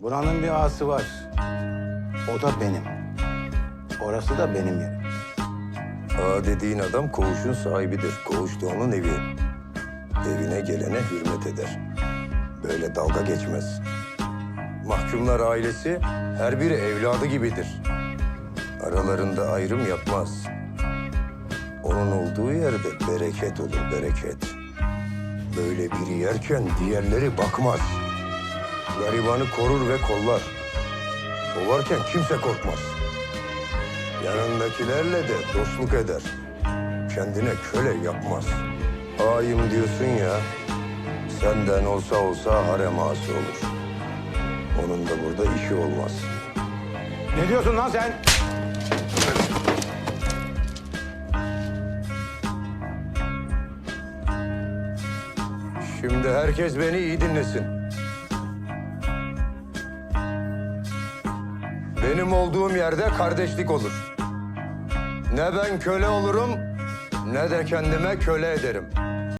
Buranın bir ağası var. O da benim. Orası da benim yerim. Ağa dediğin adam koğuşun sahibidir. Koğuş da onun evi. Evine gelene hürmet eder. Böyle dalga geçmez. Mahkumlar ailesi her biri evladı gibidir. Aralarında ayrım yapmaz. Onun olduğu yerde bereket olur, bereket. Böyle biri yerken diğerleri bakmaz. Garibanı korur ve kollar. O varken kimse korkmaz. Yanındakilerle de dostluk eder. Kendine köle yapmaz. Ağayım diyorsun ya, senden olsa olsa harem ağası olur. Onun da burada işi olmaz. Ne diyorsun lan sen? Şimdi herkes beni iyi dinlesin. Benim olduğum yerde kardeşlik olur. Ne ben köle olurum, ne de kendime köle ederim.